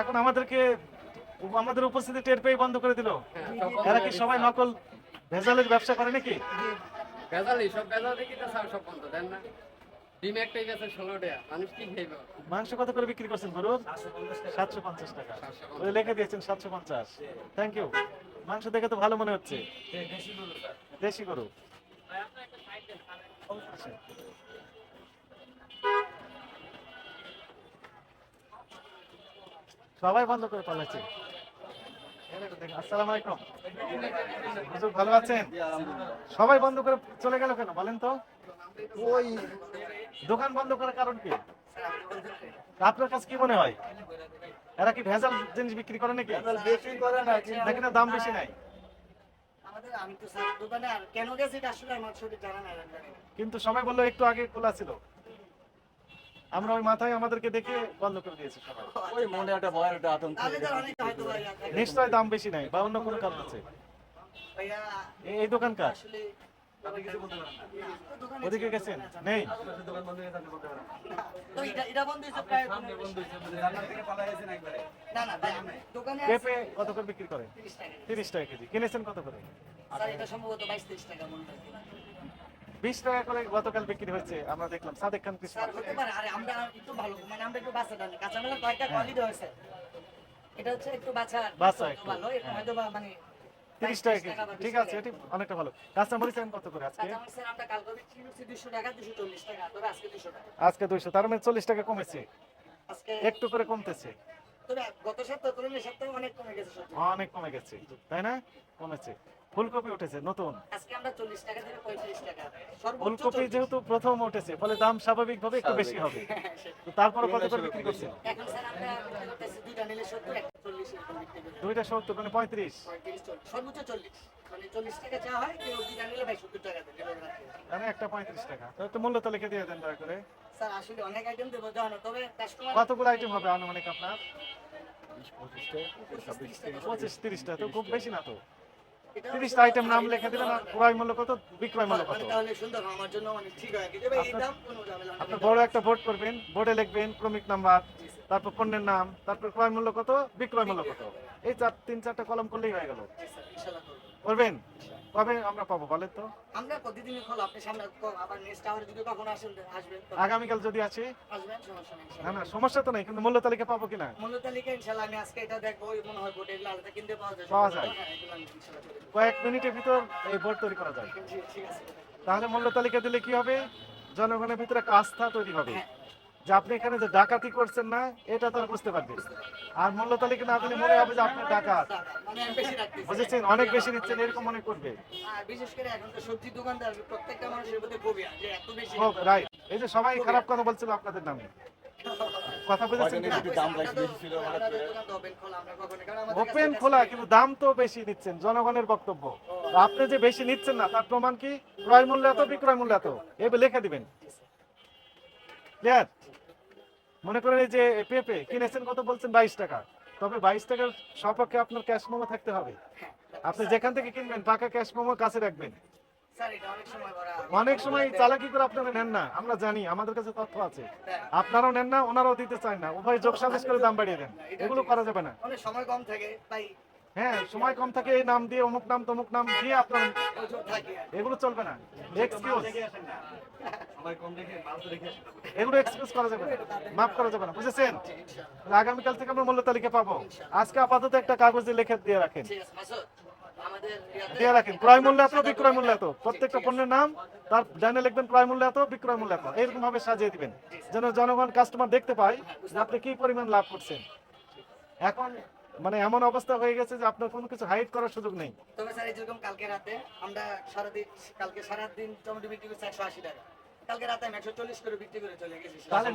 এখন আমাদেরকে আমাদের উপস্থিতি টের পেয়ে বন্ধ করে দিল। হ্যাঁ, এরা কি সবাই নকল ভেজালের ব্যবসা করে নাকি? ভেজালি সব ভেজাল দেখি তো সব বন্ধ দেন না। ডিম একটাই গেছে ষোলো টাকা মানুষ কি খাইবে? মাংস কত করে বিক্রি করছেন গরুর সাতশো পঞ্চাশ টাকা। ওই লিখে দিয়েছেন সাতশো পঞ্চাশ। থ্যাংক ইউ মাংস দেখে তো ভালো মনে হচ্ছে। দেশি গরু। সবাই বন্ধ করে পালাচ্ছে। আসসালামু আলাইকুম। হুজুর ভালো আছেন? সবাই বন্ধ করে চলে গেল কেন বলেন তো? ওই। দোকান বন্ধ করার কারণ কি? আপনার কাছে কি মনে হয়? এরা কি ভেজাল জিনিস বিক্রি করে নাকি? করে না নাকি না দাম বেশি নাই। কিন্তু সবাই বলল একটু আগে খোলা ছিল। আমরা ওই মাথায় আমাদেরকে দেখে বন্ধ করে দিয়েছি সবাই। ওই মনে একটা ভয়ের একটা আতঙ্ক। নিশ্চয় দাম বেশি নাই বা অন্য কোনো কারণ আছে। এই- এই দোকানকার ওদিকে গেছেন? নেই? তো এটা এটা বন্ধ হয়েছে প্রায় না না ভাই দোকানে আছে। পেঁপে কত করে বিক্রি করে? তিরিশ টাকা। কেজি। কিনেছেন কত করে? এটা সম্ভবত 22 30 টাকা মনে বিশ টাকা করে গতকাল বিক্রি হয়েছে আমরা দেখলাম। সাদেক খান কৃষ্ণ হতে পারে। আরে আমরা একটু ভালো মানে আমরা একটু কয়েকটা কোয়ালিটি হয়েছে। এটা হচ্ছে একটু একটু, ভালো এটা হ্যাঁ। হয়তো মানে তিরিশ টাকা কেজি। ঠিক আছে এটি অনেকটা ভালো। এখন কত করে আজকে? কাঁচামাল স্যার আমরা কালকে বিক্রি করছি 200 টাকা 240 টাকা তবে আজকে 200 টাকা। আজকে দুইশো তার মানে চল্লিশ টাকা কমেছে। একটু করে কমতেছে। গত সপ্তাহ তুলনায় সপ্তাহে অনেক কমে গেছে অনেক কমে গেছে তাই না? কমেছে। ফুলকপি উঠেছে নতুন। আজকে আমরা 40 টাকা থেকে 35 টাকা। ফুলকপি যেহেতু প্রথম উঠেছে ফলে দাম স্বাভাবিকভাবে একটু বেশি হবে। তো তারপরে কত করে বিক্রি করছেন? এখন স্যার আমরা করতেছি দুইটা নিলে 70 একটা 40 এরকম বিক্রি করি দুইটা সত্তর মানে পঁয়ত্রিশ। 35 সর্বোচ্চ 40 মানে 40 টাকা চা হয় কেউ দুইটা নিলে 70 টাকা দেবে মানে একটা পঁয়ত্রিশ টাকা। তো মূল্য তালিকা দিয়ে দেন দয়া করে। স্যার আসলে অনেক আইটেম দেবো জানো তবে কাস্টমার কতগুলো আইটেম হবে আনুমানিক আপনার? পঁচিশ তিরিশটা তো খুব বেশি না তো? তিরিশটা আইটেম নাম লিখে দিবেন আর ক্রয় মূল্য কত? বিক্রয় মূল্য কত? মানে। আপনি বড় একটা ভোট করবেন বোর্ডে লিখবেন ক্রমিক নাম্বার তারপর পণ্যের নাম তারপর ক্রয় মূল্য কত? বিক্রয় মূল্য কত? এই চার তিন চারটা কলম করলেই হয়ে গেল। করবেন? কবে আমরা পাবো বলেন তো? আমরা প্রতিদিনই খোলা আপনি সামনে আবার নেক্সট আওয়ারে যদি কখন আসেন আসবেন আগামীকাল যদি আসি? আসবেন সমস্যা নেই না না সমস্যা তো নেই কিন্তু মূল্য তালিকা পাবো কিনা? মূল্য তালিকা ইনশাআল্লাহ আমি আজকে এটা দেখব মনে হয় বোর্ডে এগুলো আলাদা কিনতে পাওয়া যায়। পাওয়া যায়। হ্যাঁ। কয়েক মিনিটের ভিতর এই বোর্ড তৈরি করা যায়। ঠিক আছে। তাহলে মূল্য তালিকা দিলে কি হবে? জনগণের ভিতরে একটা আস্থা তৈরি হবে। হ্যাঁ। যে আপনি এখানে যে ডাকাতি করছেন না এটা তারা বুঝতে পারবে। আর মূল্য তালিকা না দিলে মনে হবে যে আপনি ডাকাত। বুঝেছেন? অনেক বেশি নিচ্ছেন এরকম মনে করবে। বিশেষ করে এখন তো সবজি দোকানদার প্রত্যেকটা মানুষের প্রতি ফোবিয়া যে এত বেশি রাইট এই যে সবাই খারাপ কথা বলছিল আপনাদের নামে। কথা বুঝেছেন ওপেন খোলা কিন্তু দাম তো বেশি নিচ্ছেন জনগণের বক্তব্য। আপনি যে বেশি নিচ্ছেন না তার প্রমাণ কি? ক্রয় মূল্য এত বিক্রয় মূল্য এত। এবার লিখে দিবেন। ক্লিয়ার মনে করেন এই যে পেঁপে কিনেছেন কত বলছেন বাইশ টাকা? তবে বাইশ টাকার সপক্ষে আপনার ক্যাশ মোমো থাকতে হবে। আপনি যেখান থেকে কিনবেন পাকা ক্যাশ মোমো কাছে রাখবেন। অনেক সময় চালাকি করে আপনারা নেন না আমরা জানি আমাদের কাছে তথ্য আছে। আপনারাও নেন না ওনারাও দিতে চায় না। উভয় যোগ সাজেশ করে দাম বাড়িয়ে দেন। এগুলো করা যাবে না। সময় কম থাকে তাই হ্যাঁ সময় কম থাকে এই নাম দিয়ে অমুক নাম তমুক নাম দিয়ে আপনার এগুলো চলবে না। এক্সকিউজ এগুলো এক্সকিউজ করা যাবে না মাফ করা যাবে না বুঝেছেন? আগামীকাল থেকে আমরা মূল্য তালিকা পাবো। আজকে আপাতত একটা কাগজে লিখে দিয়ে রাখেন। দিয়ে রাখেন। ক্রয় মূল্য এত বিক্রয় মূল্য এত। প্রত্যেকটা পণ্যের নাম তার ডানে লিখবেন ক্রয় মূল্য এত বিক্রয় মূল্য এত। এরকম ভাবে সাজিয়ে দিবেন যেন জনগণ কাস্টমার দেখতে পায় যে আপনি কি পরিমাণ লাভ করছেন। এখন মানে এমন অবস্থা হয়ে গেছে যে আপনার কোনো কিছু হাইড করার সুযোগ নেই। তবে স্যার এই যেরকম কালকে রাতে আমরা সারাদিন কালকে সারাদিন টমেটো বিক্রি করছি একশো আশি টাকা। কালকে রাতে আমি একশো চল্লিশ করে বিক্রি করে চলে গেছি। তাহলে